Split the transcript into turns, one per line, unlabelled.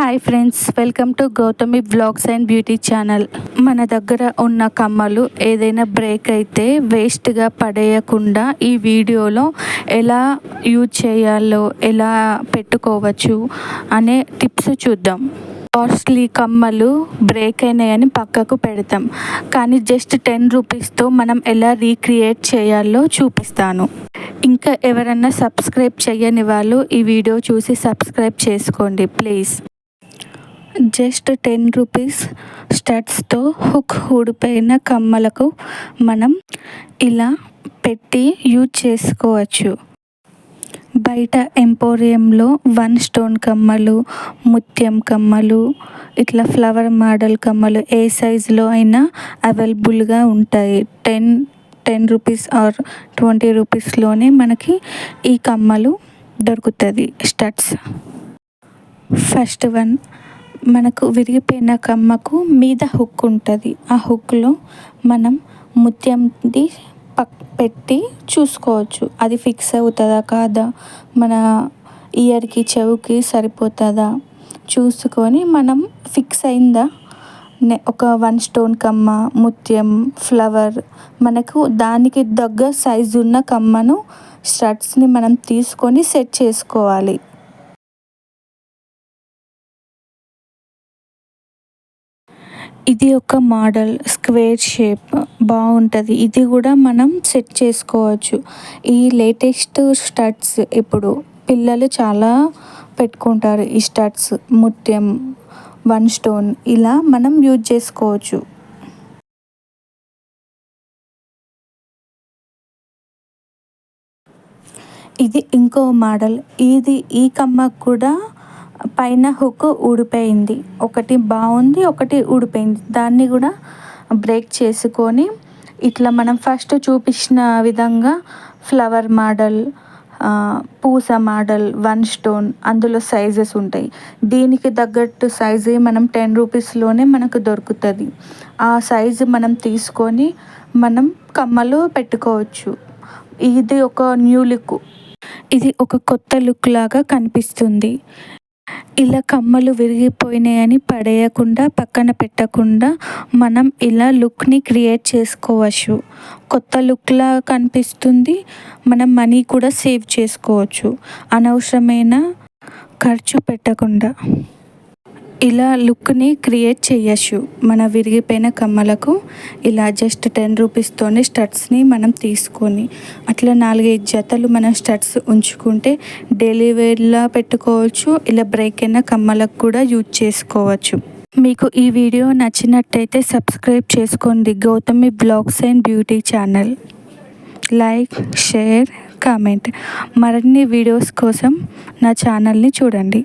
Hi friends welcome to Gautami blogs and beauty channel మన దగ్గర ఉన్న కమ్మలు ఏదైనా బ్రేక్ అయితే వేస్ట్గా పడేయకుండా ఈ వీడియోలో ఎలా యూజ్ చేయాలో ఎలా పెట్టుకోవచ్చు అనే టిప్స్ చూద్దాం. కాస్ట్లీ కమ్మలు బ్రేక్ అయినాయని పక్కకు పెడతాం. కానీ జస్ట్ టెన్ రూపీస్తో మనం ఎలా రీక్రియేట్ చేయాలో చూపిస్తాను. ఇంకా ఎవరన్నా సబ్స్క్రైబ్ చేయని వాళ్ళు ఈ వీడియో చూసి సబ్స్క్రైబ్ చేసుకోండి ప్లీజ్ జస్ట్ టెన్ రూపీస్ స్టడ్స్తో హుక్ ఊడిపోయిన కమ్మలకు మనం ఇలా పెట్టి యూజ్ చేసుకోవచ్చు. బయట ఎంపోరియంలో వన్ స్టోన్ కమ్మలు ముత్యం కమ్మలు ఇట్లా ఫ్లవర్ మోడల్ కమ్మలు ఏ సైజులో అయినా అవైలబుల్గా ఉంటాయి. Ten ten rupees or twenty రూపీస్లోనే మనకి ఈ కమ్మలు దొరుకుతుంది స్టడ్స్ ఫస్ట్ వన్ మనకు విరిగిపోయిన కమ్మకు మీద హుక్ ఉంటుంది. ఆ హుక్లో మనం ముత్యంది పక్ పెట్టి చూసుకోవచ్చు. అది ఫిక్స్ అవుతుందా కాదా? మన ఇయర్కి చెవుకి సరిపోతుందా? చూసుకొని మనం ఫిక్స్ అయిందా? ఒక వన్ స్టోన్ కమ్మ ముత్యం ఫ్లవర్ మనకు దానికి దగ్గర సైజు ఉన్న కమ్మను స్టడ్స్ని మనం తీసుకొని సెట్ చేసుకోవాలి. ఇది ఒక మోడల్ స్క్వేర్ షేప్ బాగుంటుంది. ఇది కూడా మనం సెట్ చేసుకోవచ్చు. ఈ లేటెస్ట్ స్టడ్స్ ఇప్పుడు పిల్లలు చాలా పెట్టుకుంటారు. ఈ స్టడ్స్ ముత్యం వన్ స్టోన్ ఇలా మనం యూజ్ చేసుకోవచ్చు. ఇది ఇంకో మోడల్. ఇది ఈ కమ్మకు కూడా పైన హుక్ ఊడిపోయింది. ఒకటి బాగుంది ఒకటి ఊడిపోయింది. దాన్ని కూడా బ్రేక్ చేసుకొని ఇట్లా మనం ఫస్ట్ చూపించిన విధంగా ఫ్లవర్ మోడల్ పూస మోడల్ వన్ స్టోన్ అందులో సైజెస్ ఉంటాయి. దీనికి తగ్గట్టు సైజే మనం టెన్ రూపీస్లోనే మనకు దొరుకుతుంది. ఆ సైజు మనం తీసుకొని మనం కమ్మలు పెట్టుకోవచ్చు. ఇది ఒక న్యూ లుక్. ఇది ఒక కొత్త లుక్ లాగా కనిపిస్తుంది. ఇలా కమ్మలు విరిగిపోయినాయని పడేయకుండా పక్కన పెట్టకుండా మనం ఇలా లుక్ని క్రియేట్ చేసుకోవచ్చు. కొత్త లుక్లా కనిపిస్తుంది. మనం మనీ కూడా సేవ్ చేసుకోవచ్చు. అనవసరమైన ఖర్చు పెట్టకుండా. ఇలా లుక్ని క్రియేట్ చేయొచ్చు మన విరిగిపోయిన కమ్మలకు ఇలా జస్ట్ టెన్ రూపీస్తోనే స్టడ్స్ని మనం తీసుకొని అట్లా నాలుగైదు జతలు మనం స్టడ్స్ ఉంచుకుంటే డైలీ వేర్లా పెట్టుకోవచ్చు ఇలా బ్రేక్ అయిన కమ్మలకు కూడా యూజ్ చేసుకోవచ్చు. మీకు ఈ వీడియో నచ్చినట్టయితే సబ్స్క్రైబ్ చేసుకోండి. Gautami blogs and beauty channel. Like share comment. మరిన్ని వీడియోస్ కోసం నా ఛానల్ని చూడండి.